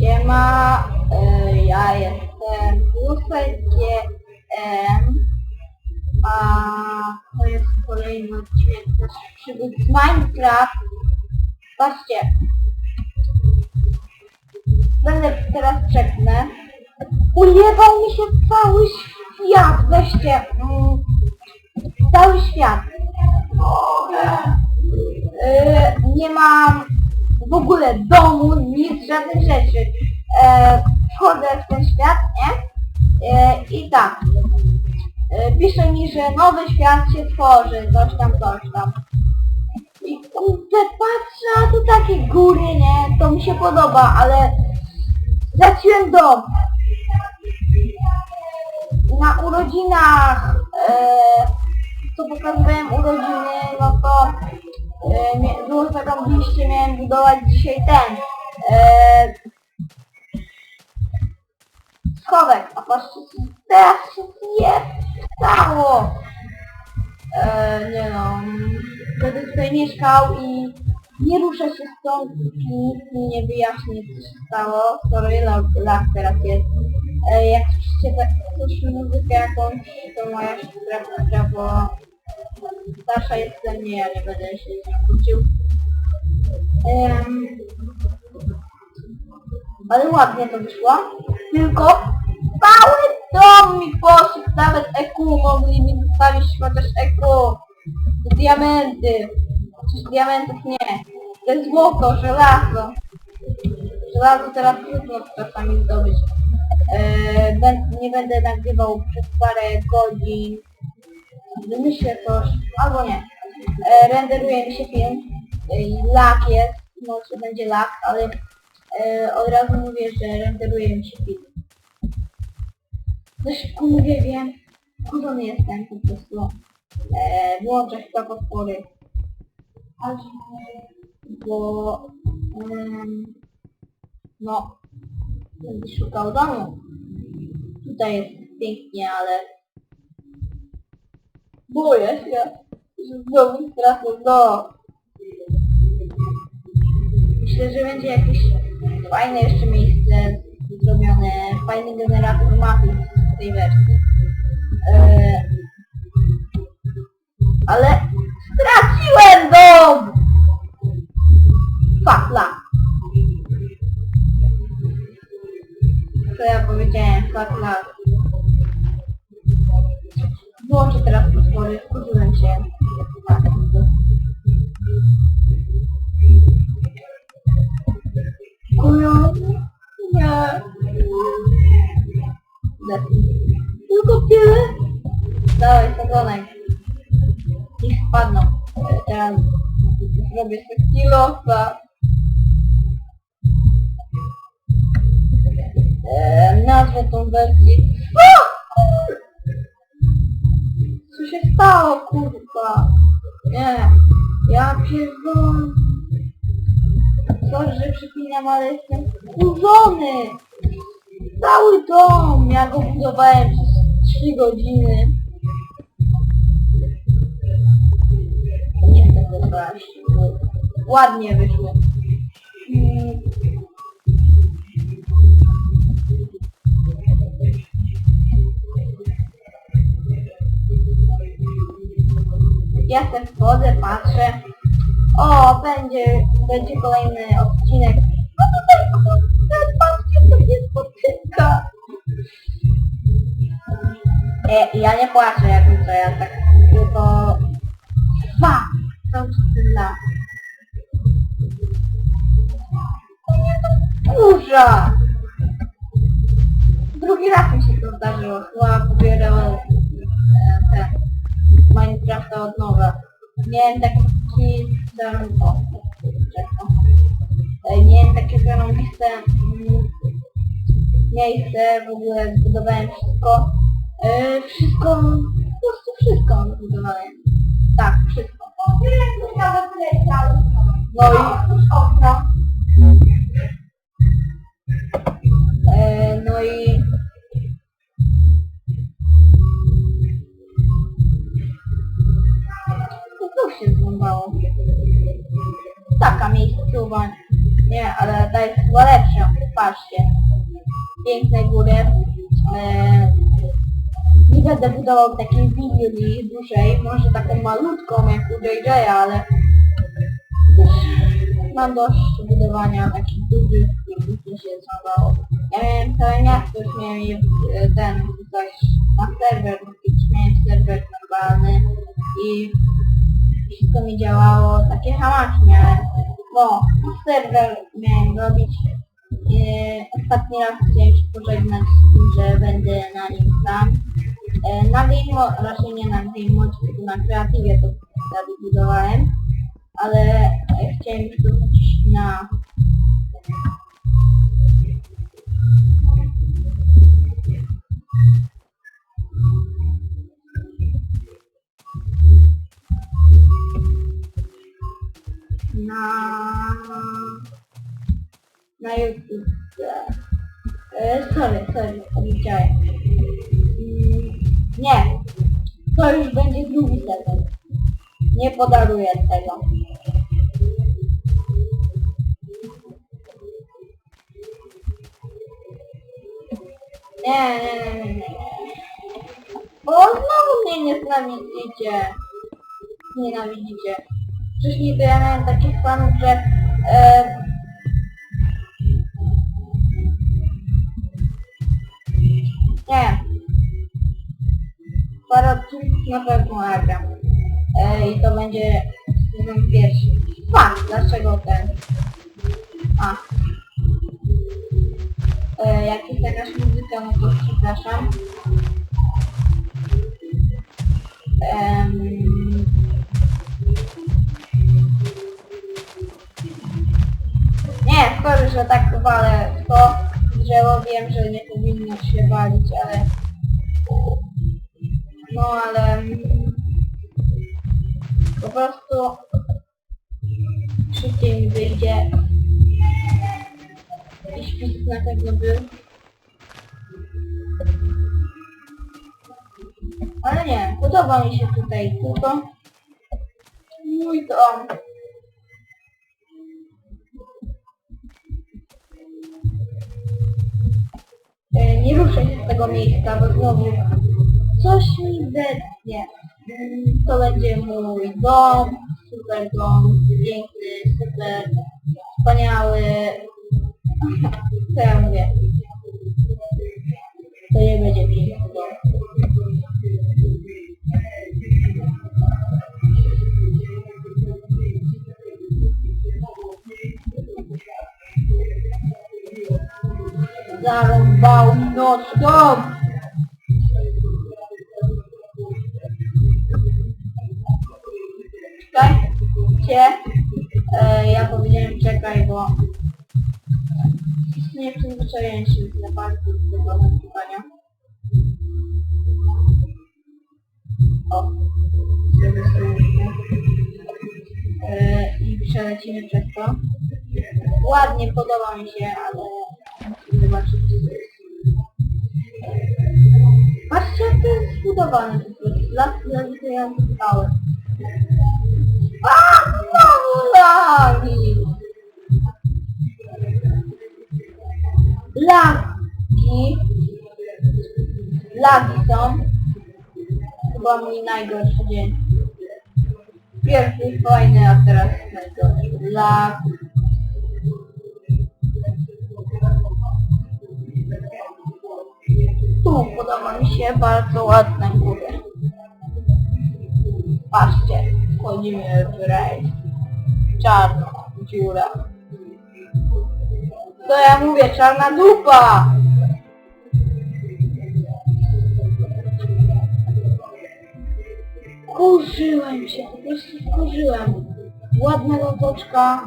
Siema, e, ja jestem GM, a to jest kolejny odcinek naszych przygód z Minecraft. Patrzcie, będę teraz czeknę. Ujewał mi się cały świat, weźcie, mm, cały świat. E, nie mam w ogóle domu, nic, żadnych rzeczy. E, wchodzę w ten świat, nie? E, I tak. E, pisze mi, że nowy świat się tworzy, coś tam, coś tam. I kurde, patrzę, a tu takie góry, nie? To mi się podoba, ale straciłem dom. Na urodzinach, e, co pokazywałem urodziny, no to e, nie, było zarąbiście, miałem budować dzisiaj ten e, schowek, a patrzcie, co teraz się stało. E, nie no, będę tutaj mieszkał i nie ruszę się stąd, nikt mi nie wyjaśni, co się stało. Sorry, lag, lag teraz jest. E, jak słyszycie tak, słyszę muzykę jakąś, to moja siostra, bo starsza jest ze mnie, ja nie będę się z nią kłócił. Em, ale ładnie to wyszło. Tylko cały dom mi poszedł, nawet EQ mogli mi zostawić chociaż EQ. Diamenty. Chociaż diamentów nie. To jest złoto, żelazo. Żelazo teraz trudno czasami zdobyć. E, ben, nie będę nagrywał przez parę godzin. Wymyślę coś, albo nie. E, renderuje mi się film. E, i lag jest, może będzie lag, ale e, od razu mówię, że renderuje mi się film. Za szybko mówię, wiem. Kurzony jestem po prostu. E, włączę chyba potwory. Aż, bo... em, no... Będę szukał domu. Tutaj jest pięknie, ale... Boję się, że znowu stracę dom. Myślę, że będzie jakieś fajne jeszcze miejsce zrobione, fajny generator mapy w tej wersji. Eee, ale straciłem dom! Fatla. Co ja powiedziałem? Fatla. Włączę teraz potwory, wkurzyłem się. Kują? Nie. Tylko tyle? Dawaj, sadzonek. Niech spadną. Teraz zrobię sobie kilofa. Eee, nazwę tą wersję. Stało, kurwa? Nie. Ja pierdolę. Sorry, że przypinam, ale jestem wkurzony. Cały dom, ja go budowałem przez 3 godziny. Nie chcę brać. Ładnie wyszło. Ja se wchodzę, patrzę. O, będzie, będzie kolejny odcinek. No tutaj, kurde, patrzcie, co mnie spotyka. E, ja nie płaczę, jak to ja tak tylko... Fa! Las. To nie to burza! Drugi raz mi się to zdarzyło. Chyba pobierał e, ten Minecrafta od nowa. Miałem taki. O. E, Miałem takie zarąbiste miejsce, w ogóle zbudowałem wszystko. E, wszystko, po prostu wszystko zbudowałem. Tak, wszystko. No i... Chyba lepsza. patrzcie. Piękne góry. E, nie będę budował takiej willi dużej, może taką malutką jak u JJ, ale mam dość budowania takich dużych, nie się zadało. Ja miałem całe miasto, już miałem e, ten coś na serwer, miałem serwer normalny i wszystko mi działało, takie miałem. No, serwer miałem robić. E, ostatni raz chciałem się pożegnać z tym, że będę na nim sam. E, na game raczej nie na game tylko na kreatywie to wtedy ale e, chciałem już to wrócić na na na YouTube. E, sorry, sorry, nie, to już będzie drugi sezon. Nie podaruję tego. Nie, nie, nie, nie, nie. Bo znowu mnie nienawidzicie. Nienawidzicie. Ja miałem takich fanów, że e, nie. Parę odcinków na pewno nagram. E, I to będzie sezon pierwszy. A, dlaczego ten? A. E, jak jest jakaś muzyka, no to przepraszam. Em, sorry, że tak walę w to drzewo. Wiem, że nie powinno się walić, ale... No, ale... Po prostu... Szybciej mi wyjdzie. Jakiś pisk na pewno był. Ale nie, podoba mi się tutaj tylko. Mój dom. Nie ruszę się z tego miejsca, bo znowu coś mi zetnie. To będzie mój dom, super dom, piękny, super, wspaniały. Co ja mówię? To nie będzie piękny dom. Zarąbał noc dom! Czekajcie. E, ja powiedziałem czekaj, bo nie przyzwyczaiłem się na bardzo do tego nagrywania. O, zrobię sobie i przelecimy przez to. Ładnie, podoba mi się, ale zobaczyć. Patrzcie jak to jest zbudowane prostu. Las latające skały. A, znowu lagi! Lagi. Lagi są. Chyba mój najgorszy dzień. Pierwszy fajny, a teraz najgorszy. Lag. Tu podoba mi się bardzo ładne góry. Patrzcie, wchodzimy w rejs. Czarna dziura. Co ja mówię, czarna dupa! Kurzyłem się, po prostu wkurzyłem. Ładnego toczka.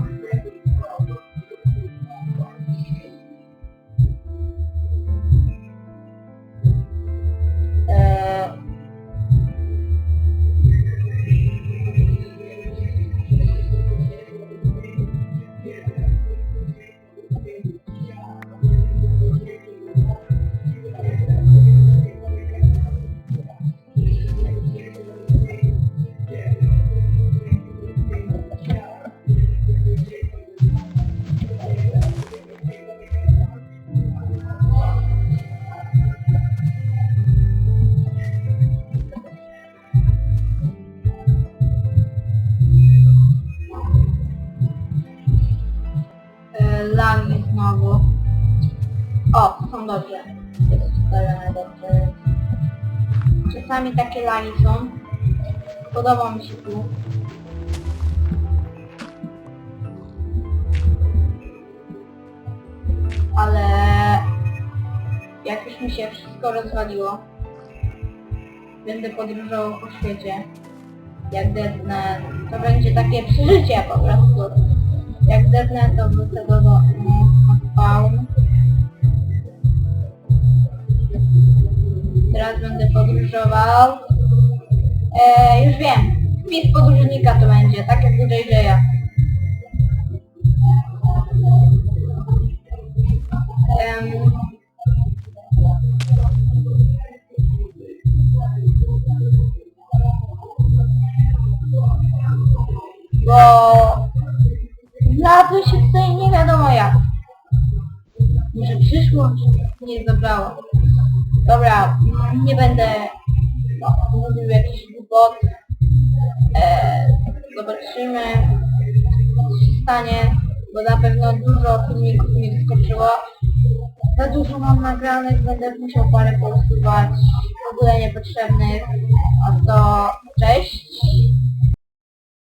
O, są dobrze. Jest ustawione dobrze. Czasami takie lagi są. Podoba mi się tu. Ale jak już mi się wszystko rozwaliło, będę podróżował po świecie. Jak dednę, to będzie takie przeżycie po prostu. Jak wrócę do na spawn. Teraz będę podróżował. E, już wiem. Wpis podróżnika to będzie, tak jak u JJ'a. Nie zabrało. Dobra, nie będę no, mówił jakiś głupot. E, zobaczymy, co się stanie, bo na pewno dużo filmików mi wyskoczyło. Za dużo mam nagranych, będę musiał parę pousuwać, w ogóle niepotrzebnych. A to cześć.